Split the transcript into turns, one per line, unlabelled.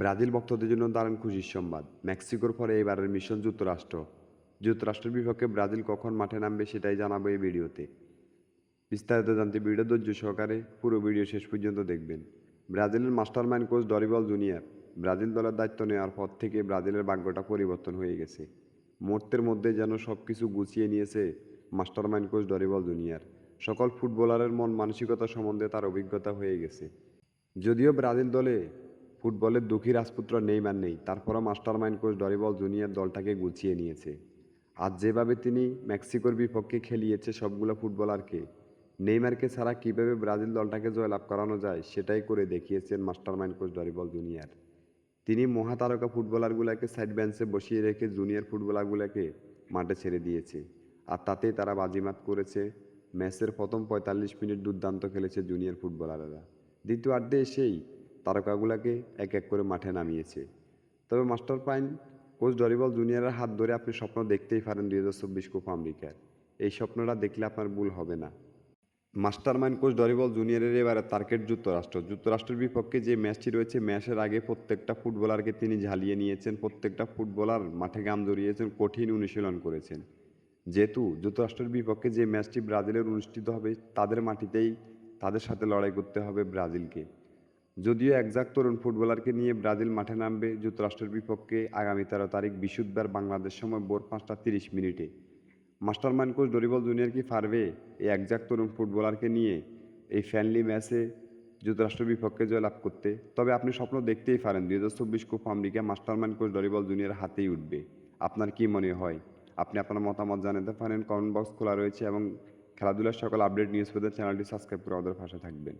Brazil ভক্তদের জন্য দারুণ খুশির সংবাদ। মেক্সিকোর পরে এবারের মিশন যুক্তরাষ্ট্র। যুক্তরাষ্ট্রের বিপক্ষে ব্রাজিল কখন মাঠে নামবে সেটাই জানাব এই ভিডিওতে। বিস্তারিত জানতে ভিডিও ধৈর্য সহকারে পুরো ভিডিও শেষ পর্যন্ত দেখবেন। ব্রাজিলের mastermind coach Dorival Junior, Brazil দলের দায়িত্ব নেওয়ার পর থেকে ব্রাজিলের ভাগ্যটা পরিবর্তন হয়ে গেছে। মুহূর্তের মধ্যে যেন সব কিছু গুছিয়ে নিয়েছে মাস্টারমাইন্ড কোচ ডরিবল জুনিয়র। সকল ফুটবলারের মন মানসিকতা সম্বন্ধে তার অভিজ্ঞতা হয়ে গেছে। যদিও ব্রাজিল দলে ফুটবলের দুঃখী রাজপুত্র নেইমার নেই। তারপরও মাস্টারমাইন্ড কোচ ডরিবল জুনিয়র দলটাকে গুছিয়ে নিয়েছে। আজ যেভাবে তিনি মেক্সিকোর বিপক্ষে খেলিয়েছে সবগুলো ফুটবলারকে, নেইমারকে ছাড়া কীভাবে ব্রাজিল দলটাকে জয়লাভ করানো যায় সেটাই করে দেখিয়েছেন মাস্টারমাইন্ড কোচ ডরিবল জুনিয়র। তিনি মহাতারকা ফুটবলারগুলোকে সাইড বেঞ্চে বসিয়ে রেখে জুনিয়র ফুটবলারগুলোকে মাঠে ছেড়ে দিয়েছে। আর তাতেই তারা বাজিমাত করেছে। ম্যাচের প্রথম পঁয়তাল্লিশ মিনিট দুর্দান্ত খেলেছে জুনিয়র ফুটবলাররা। দ্বিতীয়ার্ধে এসেই তারকাগুলোকে এক এক করে মাঠে নামিয়েছে। তবে মাস্টার পাইন, কোচ ডরিবল জুনিয়রের হাত ধরে আপনি স্বপ্ন দেখতেই পারেন দুই হাজার চব্বিশ কোপা আমেরিকার। এই স্বপ্নটা দেখলে আপনার ভুল হবে না। মাস্টারমাইন্ড কোচ ডরিবল জুনিয়রের এবারে টার্গেট যুক্তরাষ্ট্র। যুক্তরাষ্ট্রের বিপক্ষে যে ম্যাচটি রয়েছে, ম্যাচের আগে প্রত্যেকটা ফুটবলারকে তিনি ঝালিয়ে নিয়েছেন, প্রত্যেকটা ফুটবলার মাঠে গাম জড়িয়েছেন, কঠিন অনুশীলন করেছেন। যেহেতু যুক্তরাষ্ট্রের বিপক্ষে যে ম্যাচটি ব্রাজিলের অনুষ্ঠিত হবে, তাদের মাটিতেই তাদের সাথে লড়াই করতে হবে ব্রাজিলকে। যদিও একজাক তরুণ ফুটবলারকে নিয়ে ব্রাজিল মাঠে নামবে যুক্তরাষ্ট্রের বিপক্ষে আগামী তেরো তারিখ বৃহস্পতিবার বাংলাদেশ সময় ভোর পাঁচটা তিরিশ মিনিটে। মাস্টারমাইন্ড কোচ ডরিবল জুনিয়র কি পারবে এই একজাক তরুণ ফুটবলারকে নিয়ে এই ফ্যানলি ম্যাচে যুক্তরাষ্ট্রের বিপক্ষে জয়লাভ করতে? তবে আপনি স্বপ্ন দেখতেই পারেন, দুই হাজার চব্বিশ Copa America mastermind coach Dorival Junior হাতেই উঠবে। আপনার কি মনে হয়? আপনি আপনার মতামত জানাতে পারেন, কমেন্ট বক্স খোলা রয়েছে এবং খেলাধুলার সকল আপডেট নিউজ পেতে চ্যানেলটি সাবস্ক্রাইব করে আমাদের পাশে থাকবেন।